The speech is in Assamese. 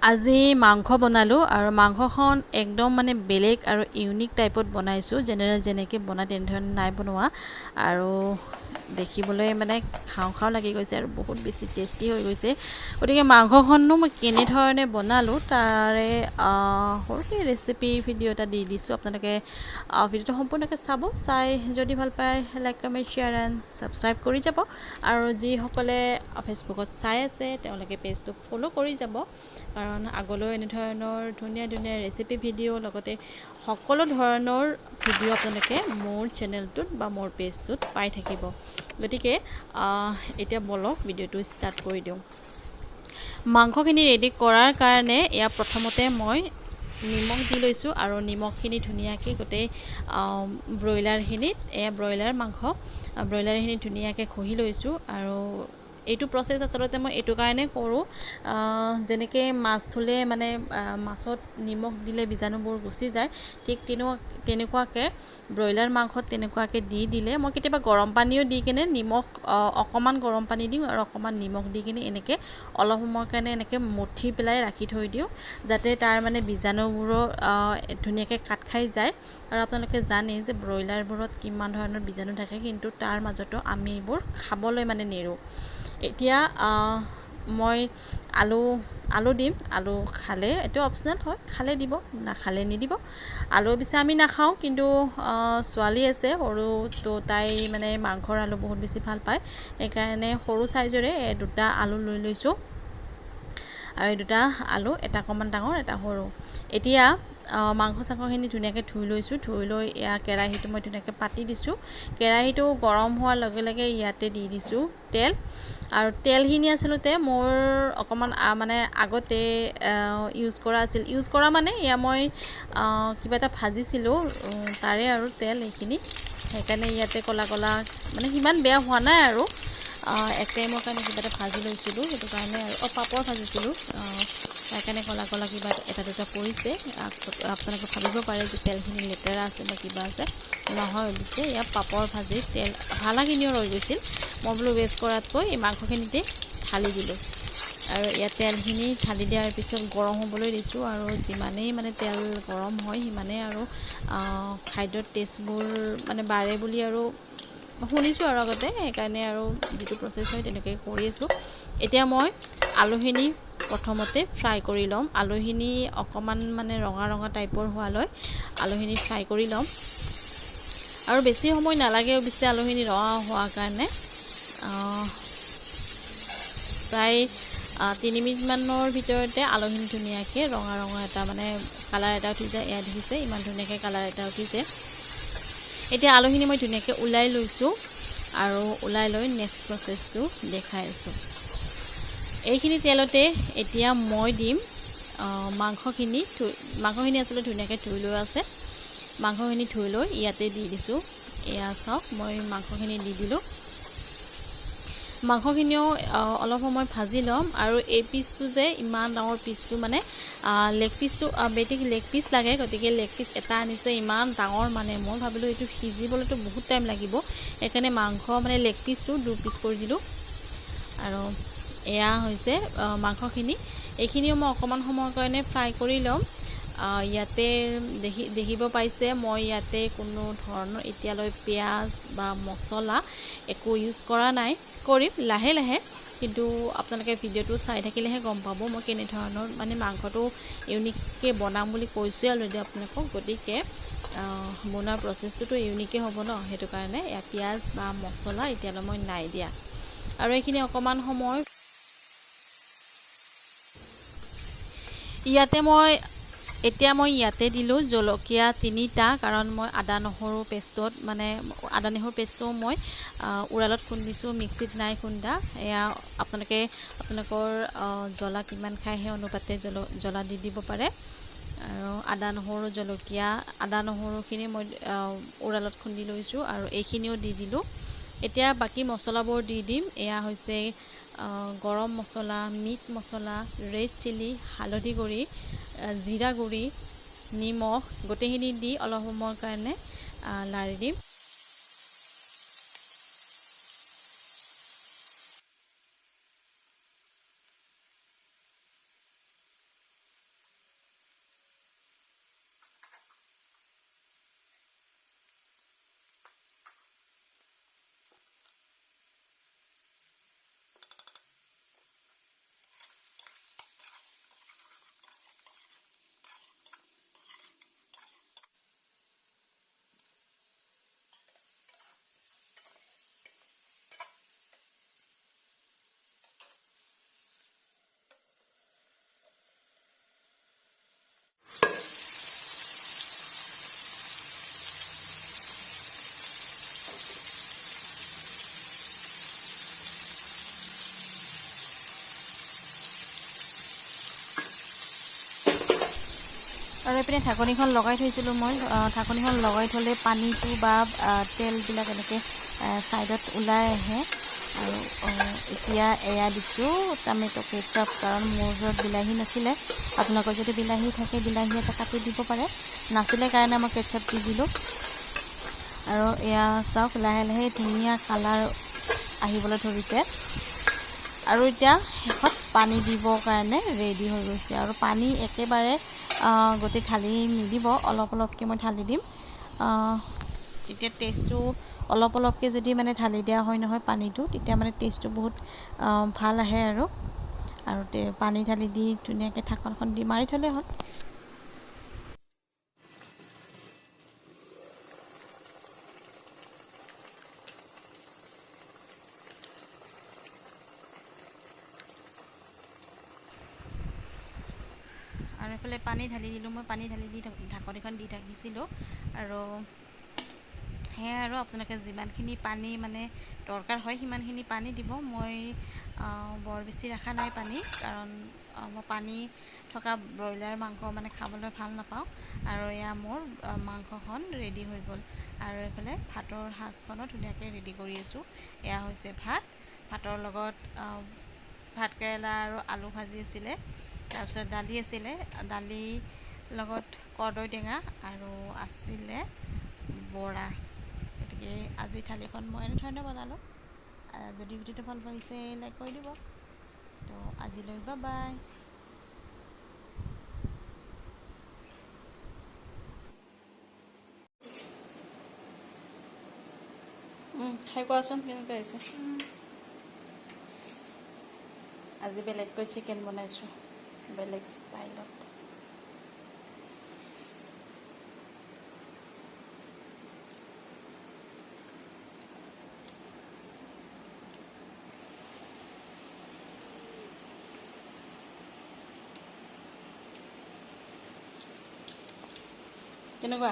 আজি মাংস বনালোঁ আৰু মাংসখন একদম মানে বেলেগ আৰু ইউনিক টাইপত বনাইছোঁ জেনেৰেল যেনেকৈ বনাই তেনেধৰণে নাই বনোৱা। আৰু দেখিবলৈ মানে খাওঁ খাওঁ লাগি গৈছে আৰু বহুত বেছি টেষ্টি হৈ গৈছে। গতিকে মাংসখনো মই কেনেধৰণে বনালোঁ তাৰে সৰুকৈ ৰেচিপি ভিডিঅ' এটা দি দিছোঁ। আপোনালোকে ভিডিঅ'টো সম্পূৰ্ণকৈ চাব চাই যদি ভাল পায় like comment share and subscribe কৰি যাব। আৰু যিসকলে ফেচবুকত চাই আছে তেওঁলোকে পেজটো ফ'ল' কৰি যাব। কাৰণ আগলৈ এনেধৰণৰ ধুনীয়া ধুনীয়া ৰেচিপি ভিডিঅ' লগতে সকলো ধৰণৰ ভিডিঅ' আপোনালোকে মোৰ চেনেলটোত বা মোৰ পেজটোত পাই থাকিব। গতিকে এতিয়া বলক ভিডিঅ'টো ষ্টাৰ্ট কৰি দিওঁ। মাংসখিনি ৰেডি কৰাৰ কাৰণে ইয়াৰ প্ৰথমতে মই নিমখ দি লৈছোঁ আৰু নিমখখিনি ধুনীয়াকৈ গোটেই ব্ৰইলাৰখিনিত এয়া ব্ৰইলাৰ মাংস ব্ৰইলাৰখিনি ধুনীয়াকৈ ঘঁহি লৈছোঁ আৰু এইটো প্ৰচেছ আচলতে মই এইটো কাৰণে কৰোঁ যেনেকৈ মাছ ধুলে মানে মাছত নিমখ দিলে বীজাণুবোৰ গুচি যায় ঠিক তেনেকুৱা তেনেকুৱাকৈ ব্ৰইলাৰ মাংসত তেনেকুৱাকৈ দি দিলে মই কেতিয়াবা গৰম পানীও দি কিনে নিমখ অকণমান গৰম পানী দিওঁ আৰু অকণমান নিমখ দি কিনে এনেকৈ অলপ সময়ৰ কাৰণে এনেকৈ মঠি পেলাই ৰাখি থৈ দিওঁ যাতে তাৰ মানে বীজাণুবোৰো ধুনীয়াকৈ কাট খাই যায়। আৰু আপোনালোকে জানে যে ব্ৰইলাৰবোৰত কিমান ধৰণৰ বীজাণু থাকে কিন্তু তাৰ মাজতো আমি এইবোৰ খাবলৈ মানে নেৰোঁ। এতিয়া মই আলু আলু দিম। আলু খালে এইটো অপচনেল হয়। খালে দিব নাখালে নিদিব। আলু পিছে আমি নাখাওঁ কিন্তু ছোৱালী আছে সৰু তো তাই মানে মাংসৰ আলু বহুত বেছি ভাল পায়। সেইকাৰণে সৰু চাইজৰে দুটা আলু লৈ লৈছোঁ। আৰু এই দুটা আলু এটা অকণমান ডাঙৰ এটা সৰু। এতিয়া মাংস চাংসখিনি ধুনীয়াকৈ ধুই লৈছোঁ। ধুই লৈ এয়া কেৰাহীটো মই ধুনীয়াকৈ পাতি দিছোঁ। কেৰাহীটো গৰম হোৱাৰ লগে লগে ইয়াতে দি দিছোঁ তেল। আৰু তেলখিনি আচলতে মোৰ অকণমান মানে আগতে ইউজ কৰা আছিল। ইউজ কৰা মানে এয়া মই কিবা এটা ভাজিছিলোঁ তাৰে আৰু তেল এইখিনি। সেইকাৰণে ইয়াতে ক'লা ক'লা মানে সিমান বেয়া হোৱা নাই আৰু। এক টাইমৰ কাৰণে কিবা এটা ভাজি লৈছিলোঁ সেইটো কাৰণে আৰু। অঁ পাপৰ ভাজিছিলোঁ সেইকাৰণে ক'লা ক'লা কিবা এটা দুটা পৰিছে। আপোনালোকে ভাবিব পাৰে যে তেলখিনি লেতেৰা আছে বা কিবা আছে। নহয় অৱশ্যে ইয়াত পাপৰ ভাজি। তেল ভালাখিনিও ৰৈ গৈছিল। মই বোলো ৱেষ্ট কৰাতকৈ এই মাংসখিনিতে ঢালি দিলোঁ। আৰু ইয়াত তেলখিনি ঢালি দিয়াৰ পিছত গৰম হ'বলৈ দিছোঁ আৰু যিমানেই মানে তেল গৰম হয় সিমানেই আৰু খাদ্যৰ টেষ্টবোৰ মানে বাঢ়ে বুলি আৰু শুনিছোঁ আৰু আগতে। সেইকাৰণে আৰু যিটো প্ৰচেছ হয় তেনেকৈ কৰি আছোঁ। এতিয়া মই আলুখিনি প্ৰথমতে ফ্ৰাই কৰি ল'ম। আলুখিনি অকণমান মানে ৰঙা ৰঙা টাইপৰ হোৱালৈ আলুখিনি ফ্ৰাই কৰি ল'ম। আৰু বেছি সময় নালাগে অৱশ্যে আলুখিনি ৰঙা হোৱাৰ কাৰণে। প্ৰায় তিনি মিনিটমানৰ ভিতৰতে আলুখিনি ধুনীয়াকৈ ৰঙা ৰঙা এটা মানে কালাৰ এটা উঠি যায়। এয়া দেখিছে ইমান ধুনীয়াকৈ কালাৰ এটা উঠিছে এতিয়া আলুখিনি মই ধুনীয়াকৈ ওলাই লৈছোঁ আৰু ওলাই লৈ নেক্সট প্ৰচেছটো দেখাই আছোঁ। এইখিনি তেলতে এতিয়া মই দিম মাংসখিনি মাংসখিনি আচলতে ধুনীয়াকৈ ধুই লোৱা আছে। মাংসখিনি ধুই লৈ ইয়াতে দি দিছোঁ। এয়া চাওক মই মাংসখিনি দি দিলোঁ। মাংসখিনিও অলপ সময় ভাজি ল'ম আৰু এই পিচটো যে ইমান ডাঙৰ পিচটো মানে লেগ পিচটো বেটিক লেগ পিচ লাগে গতিকে লেগ পিচ এটা আনিছে ইমান ডাঙৰ মানে। মই ভাবিলোঁ এইটো সিজিবলৈতো বহুত টাইম লাগিব। সেইকাৰণে মাংস মানে লেগ পিচটো দুই পিচ কৰি দিলোঁ। আৰু এয়া হৈছে মাংসখিনি। এইখিনিও মই অকণমান সময়ৰ কাৰণে ফ্ৰাই কৰি ল'ম। ইয়াতে দেখি দেখিব পাইছে মই ইয়াতে কোনো ধৰণৰ এতিয়ালৈ পিঁয়াজ বা মছলা একো ইউজ কৰা নাই। কৰিম লাহে লাহে কিন্তু আপোনালোকে ভিডিঅ'টো চাই থাকিলেহে গম পাব মই কেনেধৰণৰ মানে মাংসটো ইউনিককৈ বনাম বুলি কৈছোঁৱে অলৰেডি আপোনালোকক। গতিকে বনোৱাৰ প্ৰচেছটোতো ইউনিকেই হ'ব ন সেইটো কাৰণে পিঁয়াজ বা মছলা এতিয়ালৈ মই নাই দিয়া। আৰু এইখিনি অকণমান সময় ইয়াতে মই এতিয়া মই ইয়াতে দিলোঁ জলকীয়া তিনিটা কাৰণ মই আদা নহৰু পেষ্টত মানে আদা নহৰু পেষ্টটো মই উৰালত খুন্দিছোঁ মিক্সিত নাই খুন্দা। এয়া আপোনালোকে আপোনালোকৰ জ্বলা কিমান খায় সেই অনুপাতে জল জ্বলা দি দিব পাৰে। আৰু আদা নহৰু জলকীয়া আদা নহৰুখিনি মই উৰালত খুন্দি লৈছোঁ আৰু এইখিনিও দি দিলোঁ। এতিয়া বাকী মছলাবোৰ দি দিম। এয়া হৈছে গৰম মছলা মিট মছলা ৰেড চিলি হালধি গুড়ি জিৰা গুড়ি নিমখ গোটেইখিনি দি অলপ সময়ৰ কাৰণে লাৰি দিম। আৰু এইপিনে ঢাকনিখন লগাই থৈছিলোঁ মই। ঢাকনিখন লগাই থ'লে পানীটো বা তেলবিলাক এনেকৈ ছাইডত ওলাই আহে। আৰু এতিয়া এয়া দিছোঁ টমেট' কেচাপ কাৰণ মোৰ ওচৰত বিলাহী নাছিলে। আপোনালোকৰ যদি বিলাহী থাকে বিলাহী এটা কাটি দিব পাৰে। নাছিলে কাৰণে মই কেচাপ দি দিলোঁ। আৰু এয়া চাওক লাহে লাহে ধুনীয়া কালাৰ আহিবলৈ ধৰিছে। আৰু এতিয়া শেষত পানী দিবৰ কাৰণে ৰেডি হৈ গৈছে। আৰু পানী একেবাৰে গোটেই ঢালি নিদিব অলপ অলপকৈ মই ঢালি দিম। তেতিয়া টেষ্টটো অলপ অলপকৈ যদি মানে ঢালি দিয়া হয় নহয় পানীটো তেতিয়া মানে টেষ্টটো বহুত ভাল আহে আৰু। আৰু পানী ঢালি দি ধুনীয়াকৈ ঢাকনখন দি মাৰি থ'লে হ'ল। এইফালে পানী ঢালি দিলোঁ মই পানী ঢালি দি ঢাক- ঢাকনিখন দি থাকিছিলোঁ আৰু সেয়াই আৰু আপোনালোকে যিমানখিনি পানী মানে দৰকাৰ হয় সিমানখিনি পানী দিব। মই বৰ বেছি ৰখা নাই পানী কাৰণ মই পানী থকা ব্ৰইলাৰ মাংস মানে খাবলৈ ভাল নাপাওঁ আৰু এয়া মোৰ মাংসখন ৰেডি হৈ গ'ল। আৰু এইফালে ভাতৰ সাজখনো ধুনীয়াকৈ ৰেডি কৰি আছোঁ। এয়া হৈছে ভাত। ভাতৰ লগত আহ, ভাত কেৰেলা আৰু আলু ভাজি আছিলে। তাৰপিছত দালি আছিলে দালি লগত কৰ্দৈ টেঙা আৰু আছিলে বৰা। গতিকে আজিৰ থালিখন মই এনেধৰণে বনালোঁ। যদি ভিডিঅ'টো ভাল লাগিছে লাইক কৰি দিব। তো আজিলৈ বা বাই খাই কোৱাচোন কেনেকৈ আহিছে আজি বেলেগকৈ চিকেন বনাইছোঁ। বেলেগ ষ্টাইলত কেনেকুৱা